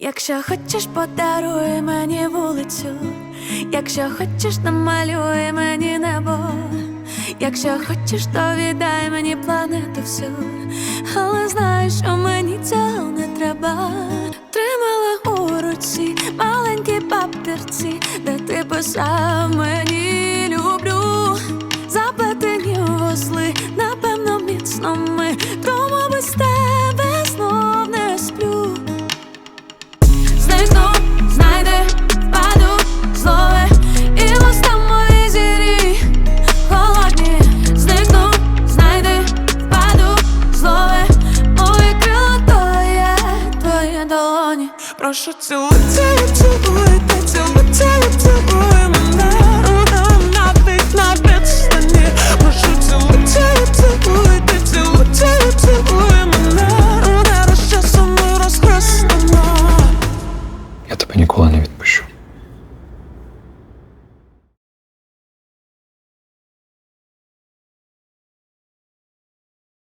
Якщо хочеш, подаруй мені вулицю, якщо хочеш, намалюй мені небо, якщо хочеш, то віддай мені планету всю, але знай, що мені цього не треба. Тримала у руці маленькі папірці, де ти писав мені долоні Прошу цілуйте, цілуйте, цілуйте, цілуй мене. Навіть на відстані. Прошу цілуйте, цілуйте, цілуйте, цілуй мене. Руне розчасом і розхрестана Я тебе ніколи не відпущу.